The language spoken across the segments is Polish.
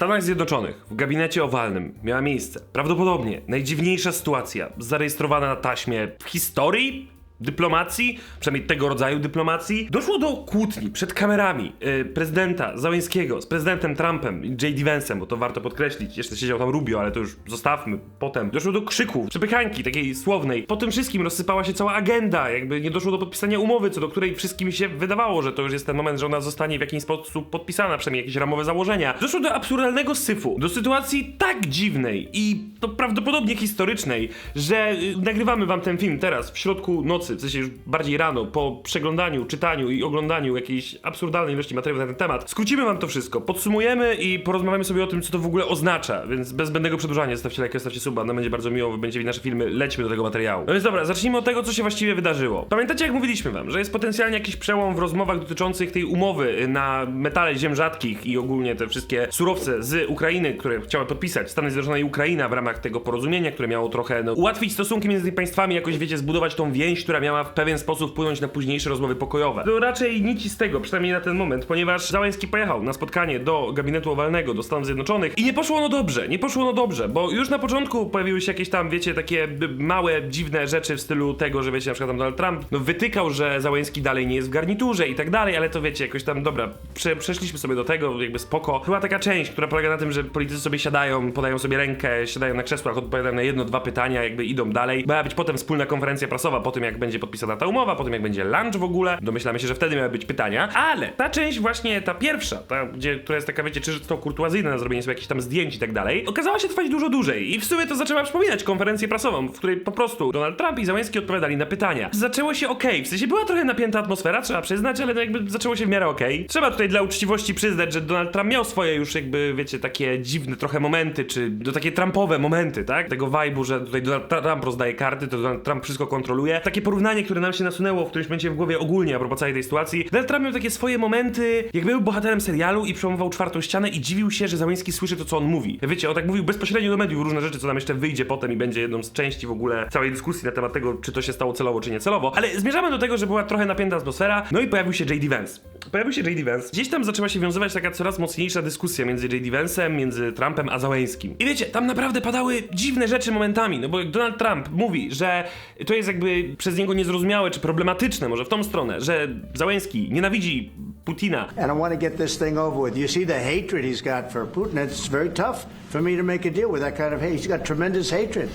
Stanach Zjednoczonych, w gabinecie owalnym, miała miejsce. Prawdopodobnie najdziwniejsza sytuacja zarejestrowana na taśmie w historii dyplomacji, przynajmniej tego rodzaju dyplomacji. Doszło do kłótni przed kamerami yy, prezydenta Załęskiego z prezydentem Trumpem J.D. Vance'em, bo to warto podkreślić. Jeszcze siedział tam Rubio, ale to już zostawmy. Potem doszło do krzyków, przepychanki takiej słownej. Po tym wszystkim rozsypała się cała agenda, jakby nie doszło do podpisania umowy, co do której wszystkim się wydawało, że to już jest ten moment, że ona zostanie w jakiś sposób podpisana, przynajmniej jakieś ramowe założenia. Doszło do absurdalnego syfu, do sytuacji tak dziwnej i to prawdopodobnie historycznej, że y, nagrywamy wam ten film teraz, w środku nocy, w sensie już bardziej rano, po przeglądaniu, czytaniu i oglądaniu jakiejś absurdalnej ilości materiałów na ten temat. Skrócimy wam to wszystko, podsumujemy i porozmawiamy sobie o tym, co to w ogóle oznacza, więc bez zbędnego przedłużania, zostawcie lajka, zostawcie suba, nam będzie bardzo miło, wy będziecie nasze filmy, lećmy do tego materiału. No więc dobra, zacznijmy od tego, co się właściwie wydarzyło. Pamiętacie, jak mówiliśmy wam, że jest potencjalnie jakiś przełom w rozmowach dotyczących tej umowy na metale ziem rzadkich i ogólnie te wszystkie surowce z Ukrainy, które chciały podpisać Stany Zjednoczone i Ukraina w ramach tego porozumienia, które miało trochę no, ułatwić stosunki między tymi państwami, jakoś wiecie, zbudować tą więź, która miała w pewien sposób wpłynąć na późniejsze rozmowy pokojowe. To raczej nic z tego, przynajmniej na ten moment, ponieważ Załęski pojechał na spotkanie do gabinetu owalnego do Stanów Zjednoczonych i nie poszło ono dobrze, nie poszło ono dobrze, bo już na początku pojawiły się jakieś tam, wiecie, takie małe, dziwne rzeczy w stylu tego, że wiecie, na przykład tam Donald Trump no, wytykał, że Załęski dalej nie jest w garniturze i tak dalej, ale to wiecie, jakoś tam, dobra, prze, przeszliśmy sobie do tego, jakby spoko. Była taka część, która polega na tym, że politycy sobie siadają, podają sobie rękę, siadają na krzesłach, odpowiadają na jedno, dwa pytania, jakby idą dalej. Miała być potem wspólna konferencja prasowa po tym, jak będzie podpisana ta umowa, po tym, jak będzie lunch w ogóle. Domyślamy się, że wtedy miały być pytania, ale ta część właśnie, ta pierwsza, ta, gdzie, która jest taka, wiecie, czysto na zrobienie sobie jakichś tam zdjęć i tak dalej, okazała się trwać dużo dłużej i w sumie to zaczęła przypominać konferencję prasową, w której po prostu Donald Trump i Załęski odpowiadali na pytania. Zaczęło się okej, w sensie była trochę napięta atmosfera, trzeba przyznać, ale to jakby zaczęło się w miarę okej. Trzeba tutaj dla uczciwości przyznać, że Donald Trump miał swoje już jakby, wiecie, takie dziwne trochę momenty, czy do takie Trumpowe momenty, tak? Tego vibe'u, że tutaj Donald Trump rozdaje karty, to Donald Trump wszystko kontroluje. Takie porównanie, które nam się nasunęło w którymś momencie w głowie ogólnie a propos całej tej sytuacji. Donald Trump miał takie swoje momenty, jak był bohaterem serialu i przełamywał czwartą ścianę i dziwił się, że Załęski słyszy to, co on mówi. Wiecie, on tak mówił bezpośrednio do mediów różne rzeczy, co nam jeszcze wyjdzie potem i będzie jedną z części w ogóle całej dyskusji na temat tego, czy to się stało celowo, czy niecelowo. Ale zmierzamy do tego, że była trochę napięta atmosfera, no i pojawił się J.D. Vance. Pojawił się J.D. Vance. Gdzieś tam zaczęła się wiązywać taka coraz mocniejsza dyskusja między J.D. Vance'em, między Trumpem a Załęskim. I wiecie, tam naprawdę padały dziwne rzeczy momentami, no bo Donald Trump mówi, że to jest jakby przez niego niezrozumiałe czy problematyczne, może w tą stronę, że Załęski nienawidzi Putina, And I want to get this thing over with. You see the hatred he's got for Putin. It's very tough for me to make a deal with that kind of hate. He's got tremendous hatred.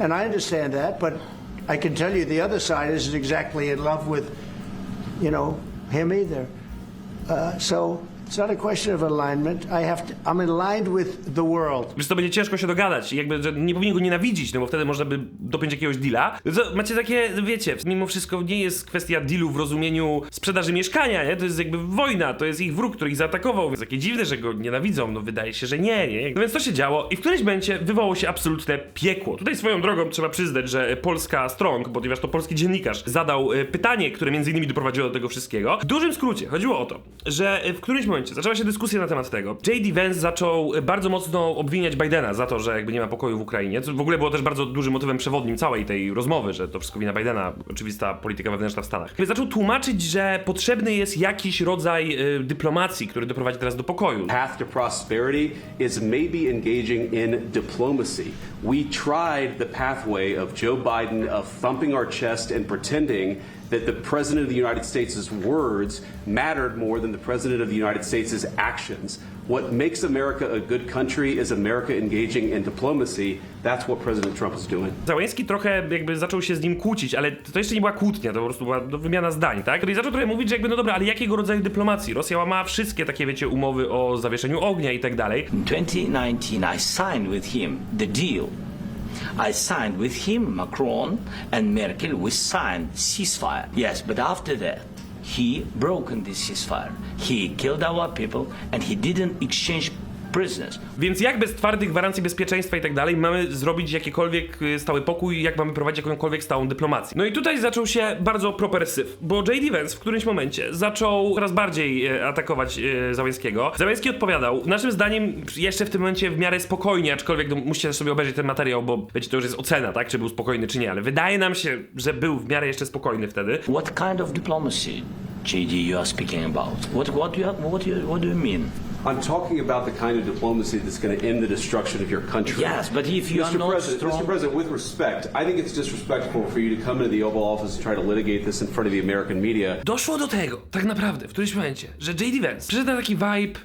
And I understand that, but I can tell you the other side isn't exactly in love with, you know, him either. Uh, so it's not a question of alignment. I have to, I'm aligned with the world. To będzie ciężko się dogadać jakby, że nie powinien go nienawidzić, no bo wtedy można by dopiąć jakiegoś deala. To macie takie, wiecie, mimo wszystko nie jest kwestia dealu w rozumieniu sprzedaży mieszkania, nie? To jest jakby wojna, to jest ich wróg, który ich zaatakował, więc takie dziwne, że go nienawidzą, no wydaje się, że nie, nie? No więc to się działo i w którymś momencie wywołało się absolutne piekło. Tutaj swoją drogą trzeba przyznać, że Polska Strong, ponieważ to polski dziennikarz, zadał e, pytanie, które między innymi doprowadziło do tego wszystkiego. W dużym skrócie chodziło o to, że e, w którymś momencie zaczęła się dyskusja na temat tego. J.D. Vance zaczął bardzo mocno obwiniać Bidena za to, że jakby nie ma pokoju w Ukrainie. Co w ogóle było też bardzo dużym motywem przewodnim całej tej rozmowy, że to wszystko wina Bidena, oczywista polityka wewnętrzna w Stanach. Więc zaczął tłumaczyć, że potrzebny jest jakiś rodzaj e, dyplomacji, który doprowadzi teraz do pokoju. path to prosperity is maybe engaging in diplomacy. We tried the pathway of Joe Biden of thumping our chest and pretending that the President of the United States' words mattered more than the President of the United States' actions. What makes America a good country is America engaging in diplomacy. That's what President Trump is doing. Załęski trochę jakby zaczął się z nim kłócić, ale to jeszcze nie była kłótnia, to po prostu była wymiana zdań, tak? Który zaczął trochę mówić, że jakby no dobra, ale jakiego rodzaju dyplomacji? Rosja łamała wszystkie takie, wiecie, umowy o zawieszeniu ognia i tak dalej. In 2019, I signed with him the deal. I signed with him, Macron and Merkel, we signed ceasefire. Yes, but after that, he broken this ceasefire. He killed our people and he didn't exchange prisoners. Więc jak bez twardych gwarancji bezpieczeństwa i tak dalej mamy zrobić jakikolwiek y, stały pokój jak mamy prowadzić jakąkolwiek stałą dyplomację? No i tutaj zaczął się bardzo proper syf, bo J.D. Vance w którymś momencie zaczął coraz bardziej e, atakować e, Załęskiego. Załęski odpowiadał, naszym zdaniem jeszcze w tym momencie w miarę spokojnie, aczkolwiek no, musicie sobie obejrzeć ten materiał, bo wiecie, to już jest ocena, tak, czy był spokojny, czy nie, ale wydaje nam się, że był w miarę jeszcze spokojny wtedy. What kind of diplomacy, JD, you are speaking about? What, what, you, what, you, what do you mean? I'm talking about the kind of diplomacy that's going to end the destruction of your country. Yes, but if you are Mr. not President, strong- Mr. President, with respect, I think it's disrespectful for you to come into the Oval Office and try to litigate this in front of the American media. Doszło do tego, tak naprawdę, w którymś momencie, że J.D. Vance przyszedł na taki vibe,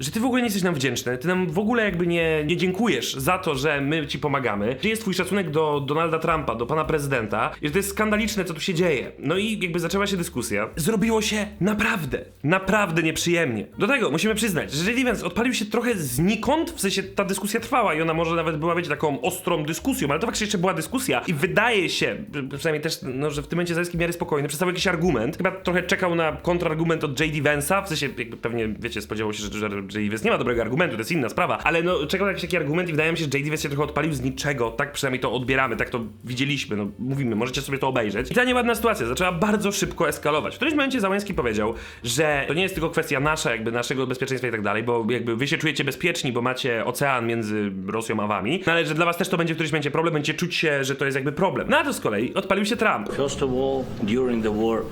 że ty w ogóle nie jesteś nam wdzięczny, ty nam w ogóle jakby nie, nie dziękujesz za to, że my ci pomagamy. Gdzie jest twój szacunek do Donalda Trumpa, do pana prezydenta i że to jest skandaliczne, co tu się dzieje. No i jakby zaczęła się dyskusja. Zrobiło się naprawdę, naprawdę nieprzyjemnie. Do tego musimy przyznać, że. Vance odpalił się trochę znikąd, w sensie ta dyskusja trwała i ona może nawet była, wiecie, taką ostrą dyskusją, ale to faktycznie jeszcze była dyskusja i wydaje się, przynajmniej też, no, że w tym momencie Zaleski w miarę spokojny, przedstawił jakiś argument, chyba trochę czekał na kontrargument od J.D. Vance'a, w sensie jakby pewnie, wiecie, spodziewał się, że, że J.D. Nie ma dobrego argumentu, to jest inna sprawa, ale no czekał jakiś taki argument i wydaje mi się, że J.D. Się trochę odpalił z niczego, tak przynajmniej to odbieramy, tak to widzieliśmy, no mówimy, możecie sobie to obejrzeć. I ta nieładna sytuacja zaczęła bardzo szybko eskalować. W którymś momencie Załęski powiedział, że to nie jest tylko kwestia nasza, jakby naszego bezpieczeństwa i tak dalej, bo jakby wy się czujecie bezpieczni, bo macie ocean między Rosją a wami, no ale że dla was też to będzie w którymś momencie problem, będziecie czuć się, że to jest jakby problem. No a to z kolei odpalił się Trump. First of all, during the war,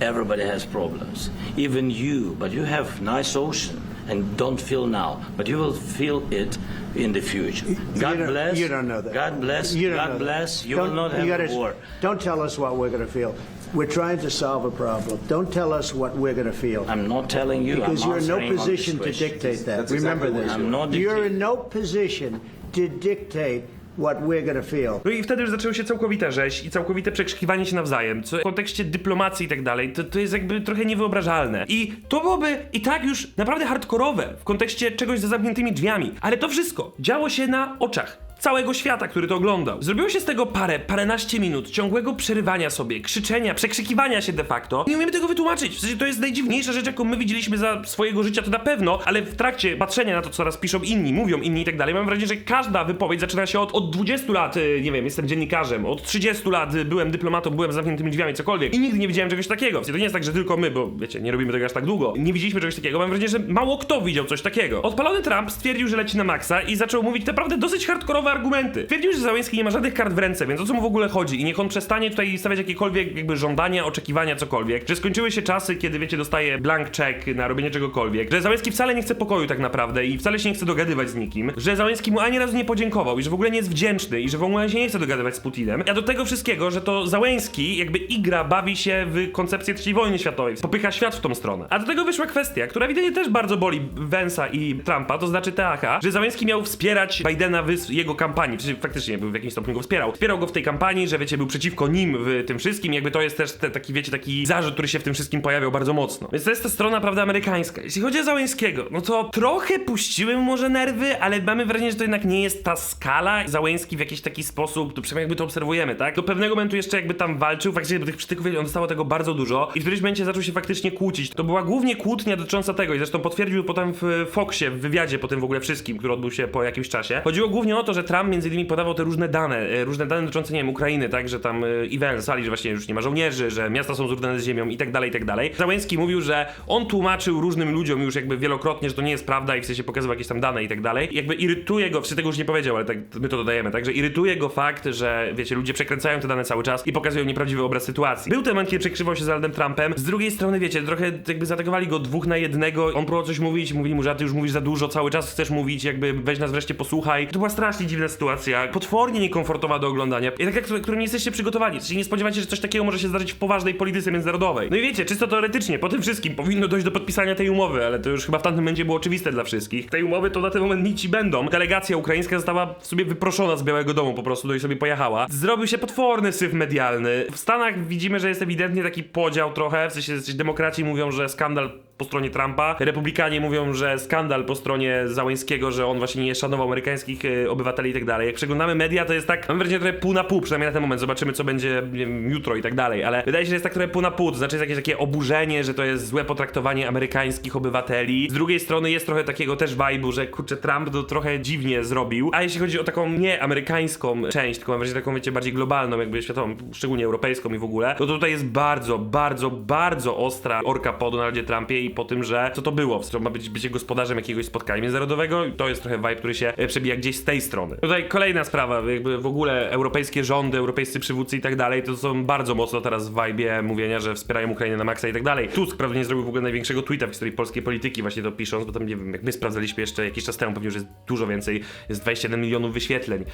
everybody has problems. Even you, but you have nice ocean and don't feel now, but you will feel it in the future. God you don't, bless. You don't know that. God bless. You don't know God that. bless. You Don't- will not you have gotta- a war. Don't tell us what we're going to feel. We're trying to solve a problem. Don't tell us what we're going to feel. I'm not telling you. because I'm you're in no answering on this position to question. dictate that. That's Remember exactly what this. I'm not you're in no position to dictate what we're to feel. No i wtedy już zaczęło się całkowita rzeź i całkowite przekrzykiwanie się nawzajem, co w kontekście dyplomacji i tak dalej, to, to jest jakby trochę niewyobrażalne. I to byłoby i tak już naprawdę hardkorowe w kontekście czegoś za zamkniętymi drzwiami, ale to wszystko działo się na oczach całego świata, który to oglądał. Zrobiło się z tego parę, paręnaście minut ciągłego przerywania sobie, krzyczenia, przekrzykiwania się de facto. Nie umiemy tego wytłumaczyć. W sensie to jest najdziwniejsza rzecz, jaką my widzieliśmy za swojego życia, to na pewno, ale w trakcie patrzenia na to, co raz piszą inni, mówią inni i tak dalej, mam wrażenie, że każda wypowiedź zaczyna się od, od 20 lat, y, nie wiem, jestem dziennikarzem, od 30 lat y, byłem dyplomatą, byłem zamkniętymi drzwiami, cokolwiek. I nigdy nie widziałem czegoś takiego. W sensie To nie jest tak, że tylko my, bo wiecie, nie robimy tego aż tak długo. Nie widzieliśmy czegoś takiego. Mam wrażenie, że mało kto widział coś takiego. Odpalony Trump stwierdził, że leci na maksa i zaczął mówić naprawdę dosyć hardkorowe argumenty. Twierdził, że Załęski nie ma żadnych kart w ręce, więc o co mu w ogóle chodzi? I niech on przestanie tutaj stawiać jakiekolwiek jakby żądania, oczekiwania, cokolwiek. Że skończyły się czasy, kiedy wiecie, dostaje blank check na robienie czegokolwiek. Że Załęski wcale nie chce pokoju tak naprawdę i wcale się nie chce dogadywać z nikim. Że Załęski mu ani razu nie podziękował i że w ogóle nie jest wdzięczny i że w ogóle się nie chce dogadywać z Putinem. A do tego wszystkiego, że to Załęski jakby igra, bawi się w koncepcję III wojny światowej. Popycha świat w tą stronę. A do tego wyszła kwestia, która ewidentnie też bardzo boli Vensa i Trumpa, to znaczy TAH, że Załęski miał wspierać Bidena w jego kampanii. Przecież faktycznie był w jakimś stopniu go wspierał. Wspierał go w tej kampanii, że wiecie, był przeciwko nim w tym wszystkim. Jakby to jest też te, taki, wiecie, taki zarzut, który się w tym wszystkim pojawiał bardzo mocno. Więc to jest ta strona, prawda, amerykańska. Jeśli chodzi o Załęskiego, no to trochę puściły mu może nerwy, ale mamy wrażenie, że to jednak nie jest ta skala. Załęski w jakiś taki sposób, to przynajmniej jakby to obserwujemy, tak? Do pewnego momentu jeszcze jakby tam walczył, faktycznie bo tych przytyków on dostało tego bardzo dużo i w którymś momencie zaczął się faktycznie kłócić. To była głównie kłótnia dotycząca tego i zresztą potwierdził potem w Foxie, w wywiadzie po tym w ogóle wszystkim, który odbył się po jakimś czasie. Chodziło głównie o to, że Trump między innymi podawał te różne dane, e, różne dane dotyczące, nie wiem, Ukrainy, tak, że tam e, event sali, że właśnie już nie ma żołnierzy, że miasta są zrównane z ziemią i tak dalej, i tak dalej. Załęski mówił, że on tłumaczył różnym ludziom już jakby wielokrotnie, że to nie jest prawda i w sensie pokazywał jakieś tam dane i tak dalej. I jakby irytuje go, w tego już nie powiedział, ale tak my to dodajemy, tak, że irytuje go fakt, że wiecie, ludzie przekręcają te dane cały czas i pokazują nieprawdziwy obraz sytuacji. Był moment, kiedy przekrywał się z Donaldem Trumpem. Z drugiej strony, wiecie, trochę jakby zaatakowali go dwóch na jednego. On próbował coś mówić, mówili mu, że ty już mówisz za dużo, cały czas chcesz mówić, jakby weź nas wreszcie posłuchaj. To była strasznie dziwna sytuacja, potwornie niekomfortowa do oglądania. I taka, którym nie jesteście przygotowani. Sensie nie spodziewacie, że coś takiego może się zdarzyć w poważnej polityce międzynarodowej. No i wiecie, czysto teoretycznie, po tym wszystkim powinno dojść do podpisania tej umowy, ale to już chyba w tamtym momencie było oczywiste dla wszystkich. Tej umowy to na ten moment nici będą. Delegacja ukraińska została w sobie wyproszona z Białego Domu po prostu, do i sobie pojechała. Zrobił się potworny syf medialny. W Stanach widzimy, że jest ewidentnie taki podział trochę, w sensie demokraci mówią, że skandal po stronie Trumpa, republikanie mówią, że skandal po stronie Załęskiego, że on właśnie nie szanował amerykańskich e, obywateli i tak dalej. Jak przeglądamy media, to jest tak, mam wrażenie trochę pół na pół, przynajmniej na ten moment, zobaczymy co będzie nie wiem, jutro i tak dalej, ale wydaje się, że jest tak trochę pół na pół, to znaczy jest jakieś takie oburzenie, że to jest złe potraktowanie amerykańskich obywateli. Z drugiej strony jest trochę takiego też vibe'u, że kurczę, Trump to trochę dziwnie zrobił, a jeśli chodzi o taką nie amerykańską część, tylko mam wrażenie taką, wiecie, bardziej globalną, jakby światową, szczególnie europejską i w ogóle, to tutaj jest bardzo, bardzo, bardzo ostra orka po Donaldzie Trumpie i Po tym, że co to było, że ma być bycie gospodarzem jakiegoś spotkania międzynarodowego to jest trochę vibe, który się e, przebija gdzieś z tej strony. Tutaj kolejna sprawa, jakby w ogóle europejskie rządy, europejscy przywódcy i tak dalej, to są bardzo mocno teraz w vibe mówienia, że wspierają Ukrainę na maksa i tak dalej. Tusk prawdopodobnie zrobił w ogóle największego tweeta w historii polskiej polityki, właśnie to pisząc, bo tam nie wiem, jak my sprawdzaliśmy jeszcze jakiś czas temu, pewnie już jest dużo więcej, jest 21 milionów wyświetleń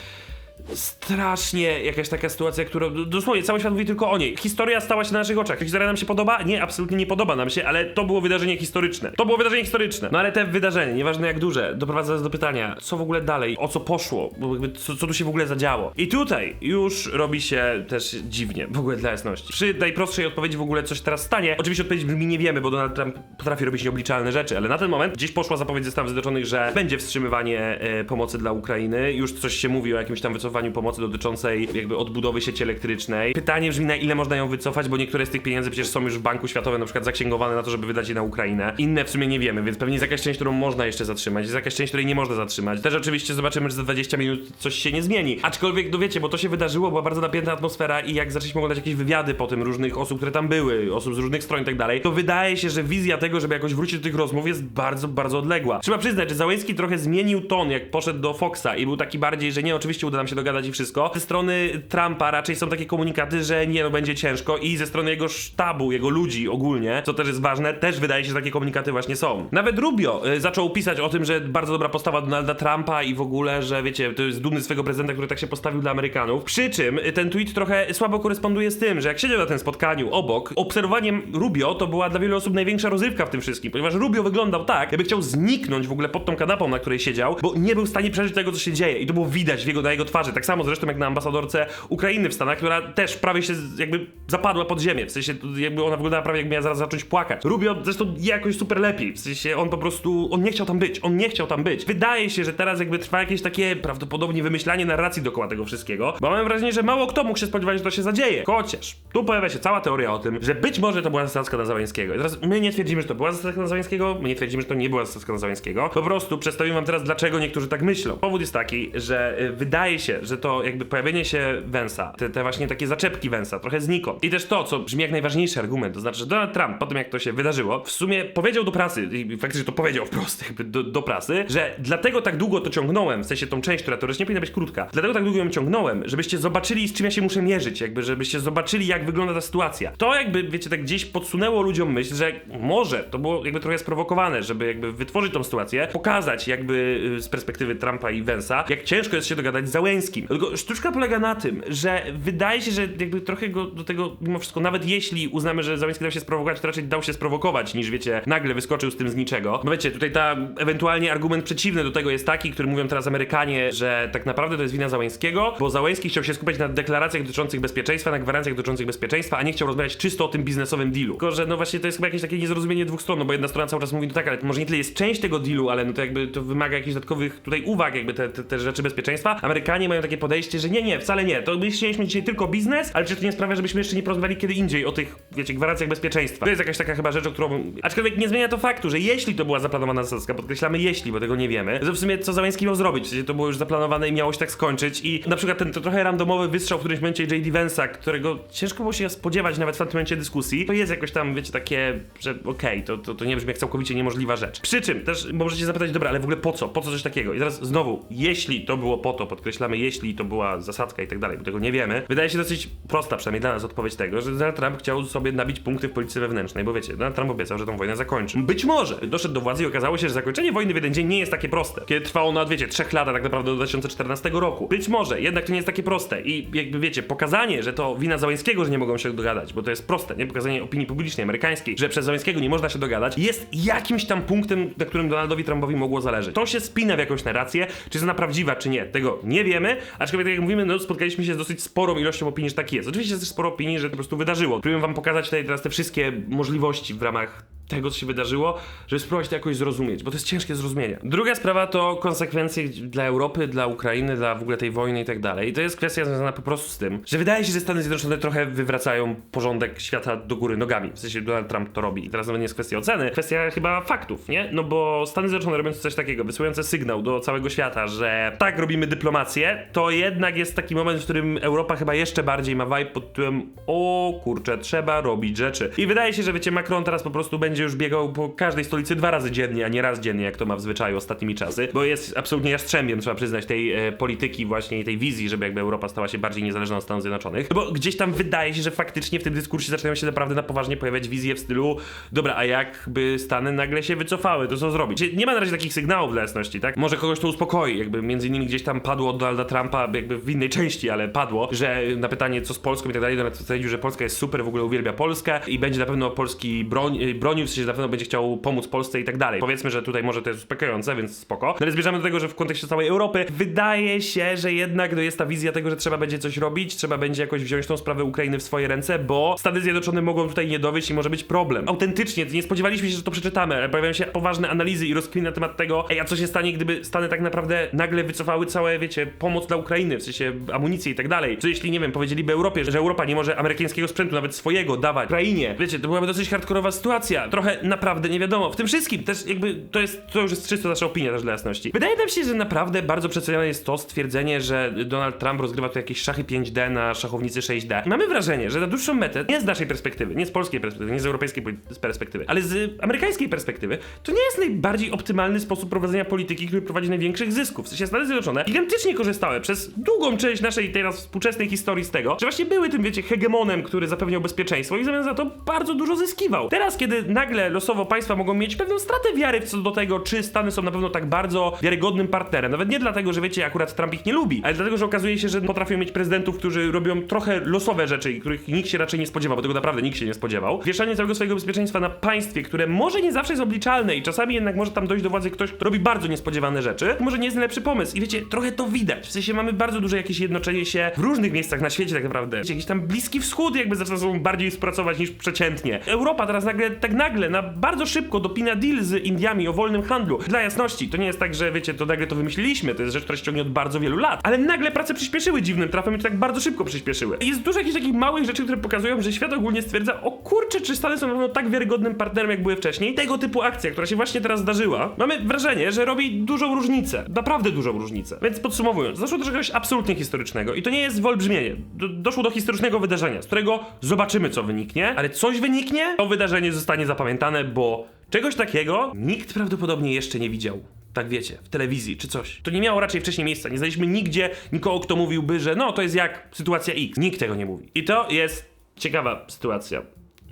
strasznie jakaś taka sytuacja, która dosłownie cały świat mówi tylko o niej. Historia stała się na naszych oczach. Historia nam się podoba? Nie, absolutnie nie podoba nam się, ale to było wydarzenie historyczne. To było wydarzenie historyczne. No ale te wydarzenie, nieważne jak duże, doprowadza nas do pytania, co w ogóle dalej, o co poszło, co, co tu się w ogóle zadziało. I tutaj już robi się też dziwnie, w ogóle dla jasności. Przy najprostszej odpowiedzi w ogóle coś teraz stanie. Oczywiście odpowiedź brzmi nie wiemy, bo Donald Trump potrafi robić nieobliczalne rzeczy, ale na ten moment gdzieś poszła zapowiedź Stanów Zjednoczonych, że będzie wstrzymywanie e, pomocy dla Ukrainy. Już coś się mówi o jakimś tam wycofaniu pomocy dotyczącej jakby odbudowy sieci elektrycznej. Pytanie brzmi, na ile można ją wycofać, bo niektóre z tych pieniędzy przecież są już w Banku Światowym na przykład zaksięgowane na to, żeby wydać je na Ukrainę. Inne w sumie nie wiemy, więc pewnie jest jakaś część, którą można jeszcze zatrzymać, jest jakaś część, której nie można zatrzymać. Też oczywiście zobaczymy, że za 20 minut coś się nie zmieni. Aczkolwiek, no wiecie, bo to się wydarzyło, była bardzo napięta atmosfera i jak zaczęliśmy oglądać jakieś wywiady po tym różnych osób, które tam były, osób z różnych stron i tak dalej, to wydaje się, że wizja tego, żeby jakoś wrócić do tych rozmów jest bardzo, bardzo odległa. Trzeba przyznać, że Załęski trochę zmienił ton, jak poszedł do Foxa i był taki bardziej, że nie, oczywiście uda nam się dogadać i wszystko. Ze strony Trumpa raczej są takie komunikaty, że nie, no będzie ciężko i ze strony jego sztabu, jego ludzi ogólnie, co też jest ważne, też wydaje się, że takie komunikaty właśnie są. Nawet Rubio y, zaczął pisać o tym, że bardzo dobra postawa Donalda Trumpa i w ogóle, że wiecie, to jest dumny swego prezydenta, który tak się postawił dla Amerykanów. Przy czym y, ten tweet trochę słabo koresponduje z tym, że jak siedział na tym spotkaniu obok, obserwowaniem Rubio to była dla wielu osób największa rozrywka w tym wszystkim, ponieważ Rubio wyglądał tak, jakby chciał zniknąć w ogóle pod tą kanapą, na której siedział, bo nie był w stanie przeżyć tego, co się dzieje i to było widać w jego, na jego twarzy. Tak samo zresztą jak na ambasadorce Ukrainy w Stanach, która też prawie się jakby zapadła pod ziemię, w sensie jakby ona wyglądała prawie jak miała zaraz zacząć płakać. Rubio zresztą jakoś super lepiej, w sensie on po prostu, on nie chciał tam być, on nie chciał tam być. Wydaje się, że teraz jakby trwa jakieś takie prawdopodobnie wymyślanie narracji dookoła tego wszystkiego, bo mam wrażenie, że mało kto mógł się spodziewać, że to się zadzieje. Chociaż tu pojawia się cała teoria o tym, że być może to była zasadzka na Załęskiego. I teraz my nie twierdzimy, że to była zasadzka na Załęskiego, my nie twierdzimy, że to nie była zasadzka na Załęskiego. Po prostu przedstawimy wam teraz, dlaczego niektórzy tak myślą. Powód jest taki, że y, wydaje się, że to jakby pojawienie się Wensa, te, te właśnie takie zaczepki Wensa, trochę znikąd. I też to, co brzmi jak najważniejszy argument, to znaczy, że Donald Trump, po tym jak to się wydarzyło, w sumie powiedział do prasy, i faktycznie to powiedział wprost jakby do, do prasy, że dlatego tak długo to ciągnąłem, w sensie tą część, która teoretycznie powinna być krótka, dlatego tak długo ją ciągnąłem, żebyście zobaczyli, z czym ja się muszę mierzyć, jakby, żebyście zobaczyli, jak wygląda ta sytuacja. To jakby, wiecie, tak gdzieś podsunęło ludziom myśl, że może to było jakby trochę sprowokowane, żeby jakby wytworzyć tą sytuację, pokazać jakby y, z perspektywy Trumpa i Vensa, jak ciężko jest się dogadać z Załęskim. Tylko sztuczka polega na tym, że wydaje się, że jakby trochę go do tego, mimo wszystko, nawet jeśli uznamy, że Załęski dał się sprowokować, to raczej dał się sprowokować, niż wiecie, nagle wyskoczył z tym z niczego. Bo wiecie, tutaj ta ewentualnie argument przeciwny do tego jest taki, który mówią teraz Amerykanie, że tak naprawdę to jest wina Załęskiego, bo Załęski chciał się skupiać na deklaracjach dotyczących bezpieczeństwa, na gwarancjach dotyczących bezpieczeństwa, a nie chciał rozmawiać czysto o tym biznesowym dealu. Tylko, że no właśnie to jest chyba jakieś takie niezrozumienie dwóch stron, no bo jedna strona cały czas mówi, no tak, ale może nie tyle jest część tego dealu, ale no to jakby to wymaga jakichś dodatkowych tutaj uwag, jakby te, te, te rzeczy bezpieczeństwa. Amerykanie mają takie podejście, że nie, nie, wcale nie, to my chcieliśmy dzisiaj tylko biznes, ale czy to nie sprawia, żebyśmy jeszcze nie porozmawiali kiedy indziej o tych, wiecie, gwarancjach bezpieczeństwa. To jest jakaś taka chyba rzecz, o którą... Aczkolwiek nie zmienia to faktu, że jeśli to była zaplanowana zasadzka, podkreślamy jeśli, bo tego nie wiemy, że w sumie co Załęski miał zrobić, w sensie to było już zaplanowane i miało się tak skończyć i na przykład ten to trochę randomowy wystrzał w którymś momencie J.D. Vance'a, którego ciężko było się spodziewać nawet w tamtym momencie dyskusji, to jest jakoś tam, wiecie, takie, że okej, to, to, to nie brzmi jak całkowicie niemożliwa rzecz. Przy czym też możecie zapytać, dobra, ale w ogóle po co? Po co coś takiego? I teraz znowu, jeśli to było po to, podkreślamy, jeśli to była zasadzka i tak dalej, bo tego nie wiemy, wydaje się dosyć prosta, przynajmniej dla nas odpowiedź tego, że Donald Trump chciał sobie nabić punkty w polityce wewnętrznej, bo wiecie, Donald Trump obiecał, że tą wojnę zakończy. Być może doszedł do władzy i okazało się, że zakończenie wojny w jeden dzień nie jest takie proste. Kiedy trwało na, wiecie, trzech lat, tak naprawdę do 2014 roku. Być może, jednak to nie jest takie proste i jakby wiecie, pokazanie, że to wina Załęskiego, że nie mogą się dogadać, bo to jest proste, nie? Pokazanie opinii publicznej amerykańskiej, że przez Załęskiego nie można się dogadać, jest jakimś tam punktem, na którym Donaldowi Trumpowi mogło zależeć. To się spina w jakąś narrację, czy jest ona prawdziwa, czy nie, tego nie wiemy, aczkolwiek tak jak mówimy, no spotkaliśmy się z dosyć sporą ilością opinii, że tak jest. Oczywiście jest też sporo opinii, że to po prostu wydarzyło. Próbuję wam pokazać tutaj teraz te wszystkie możliwości w ramach tego, co się wydarzyło, żeby spróbować to jakoś zrozumieć, bo to jest ciężkie zrozumienia. Druga sprawa to konsekwencje dla Europy, dla Ukrainy, dla w ogóle tej wojny i tak dalej. I to jest kwestia związana po prostu z tym, że wydaje się, że Stany Zjednoczone trochę wywracają porządek świata do góry nogami. W sensie Donald Trump to robi. I teraz nawet nie jest kwestia oceny, kwestia chyba faktów, nie? No bo Stany Zjednoczone robiąc coś takiego, wysyłające sygnał do całego świata, że tak robimy dyplomację, to jednak jest taki moment, w którym Europa chyba jeszcze bardziej ma vibe pod tytułem o kurczę, trzeba robić rzeczy. I wydaje się, że wiecie, Macron teraz po prostu będzie będzie już biegał po każdej stolicy dwa razy dziennie, a nie raz dziennie, jak to ma w zwyczaju ostatnimi czasy, bo jest absolutnie jastrzębiem, trzeba przyznać, tej e, polityki właśnie i tej wizji, żeby jakby Europa stała się bardziej niezależna od Stanów Zjednoczonych. No bo gdzieś tam wydaje się, że faktycznie w tym dyskursie zaczynają się naprawdę na poważnie pojawiać wizje w stylu dobra, a jakby Stany nagle się wycofały, to co zrobić? Nie ma na razie takich sygnałów dla jasności, tak? Może kogoś to uspokoi, jakby między innymi gdzieś tam padło od Donalda Trumpa, jakby w innej części, ale padło, że na pytanie co z Polską i tak dalej, Donald stwierdził, że Polska jest super, w ogóle uwielbia Polskę i będzie na pewno Polski broń, bronił, w sensie na pewno będzie chciał pomóc Polsce i tak dalej. Powiedzmy, że tutaj może to jest uspokajające, więc spoko. No ale zbierzemy do tego, że w kontekście całej Europy wydaje się, że jednak no, jest ta wizja tego, że trzeba będzie coś robić, trzeba będzie jakoś wziąć tą sprawę Ukrainy w swoje ręce, bo Stany Zjednoczone mogą tutaj nie dowieść i może być problem. Autentycznie, nie spodziewaliśmy się, że to przeczytamy, ale pojawiają się poważne analizy i rozkminy na temat tego, ej, a co się stanie, gdyby Stany tak naprawdę nagle wycofały całe, wiecie, pomoc dla Ukrainy, w sensie amunicję i tak dalej. Co jeśli, nie wiem, powiedzieliby Europie, że Europa nie może amerykańskiego sprzętu, nawet swojego, dawać Ukrainie. Wiecie, to byłaby dosyć hardkorowa sytuacja. Trochę naprawdę nie wiadomo. W tym wszystkim też jakby to jest, to już jest czysto nasza opinia też dla jasności. Wydaje nam się, że naprawdę bardzo przecenione jest to stwierdzenie, że Donald Trump rozgrywa tu jakieś szachy 5D na szachownicy 6D. I mamy wrażenie, że na dłuższą metę, nie z naszej perspektywy, nie z polskiej perspektywy, nie z europejskiej perspektywy, ale z amerykańskiej perspektywy, to nie jest najbardziej optymalny sposób prowadzenia polityki, który prowadzi największych zysków. W sensie Stany Zjednoczone gigantycznie korzystały przez długą część naszej teraz współczesnej historii z tego, że właśnie były tym, wiecie, hegemonem, który zapewniał bezpieczeństwo i w zamian za to bardzo dużo zyskiwał. Teraz, kiedy nagle losowo państwa mogą mieć pewną stratę wiary co do tego, czy Stany są na pewno tak bardzo wiarygodnym partnerem, nawet nie dlatego, że wiecie, akurat Trump ich nie lubi, ale dlatego, że okazuje się, że potrafią mieć prezydentów, którzy robią trochę losowe rzeczy, których nikt się raczej nie spodziewał, bo tego naprawdę nikt się nie spodziewał. Wieszanie całego swojego bezpieczeństwa na państwie, które może nie zawsze jest obliczalne i czasami jednak może tam dojść do władzy ktoś, kto robi bardzo niespodziewane rzeczy, może nie jest najlepszy pomysł. I wiecie, trochę to widać. W sensie mamy bardzo duże jakieś jednoczenie się w różnych miejscach na świecie tak naprawdę. Wiecie, jakiś tam Bliski Wschód jakby zaczyna ze sobą bardziej współpracować niż przeciętnie. Europa teraz nagle, tak nagle, na bardzo szybko dopina deal z Indiami o wolnym handlu. Dla jasności, to nie jest tak, że wiecie, to nagle to wymyśliliśmy, to jest rzecz, która się ciągnie od bardzo wielu lat. Ale nagle prace przyspieszyły dziwnym trafem i to tak bardzo szybko przyspieszyły. Jest dużo jakichś takich małych rzeczy, które pokazują, że świat ogólnie stwierdza, o kurczę, czy Stany są na pewno tak wiarygodnym partnerem, jak były wcześniej. Tego typu akcja, która się właśnie teraz zdarzyła, mamy wrażenie, że robi dużą różnicę. Naprawdę dużą różnicę. Więc podsumowując, doszło do czegoś absolutnie historycznego i to nie jest wyolbrzymienie. Do, doszło do historycznego wydarzenia, z którego zobaczymy, co wyniknie, ale coś wyniknie, to wydarzenie zostanie zapamiętane, bo czegoś takiego nikt prawdopodobnie jeszcze nie widział. Tak wiecie, w telewizji czy coś. To nie miało raczej wcześniej miejsca. Nie znaliśmy nigdzie nikogo, kto mówiłby, że no to jest jak sytuacja X. Nikt tego nie mówi. I to jest ciekawa sytuacja.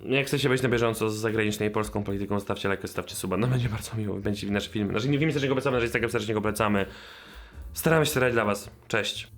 Jak chcecie być na bieżąco z zagranicznej polską polityką, stawcie lajkę, stawcie suba. No będzie bardzo miło, będzie nasze filmy. Nasze filmy serdecznie go polecamy, nasze Instagram serdecznie go polecamy. Staramy się starać dla was. Cześć.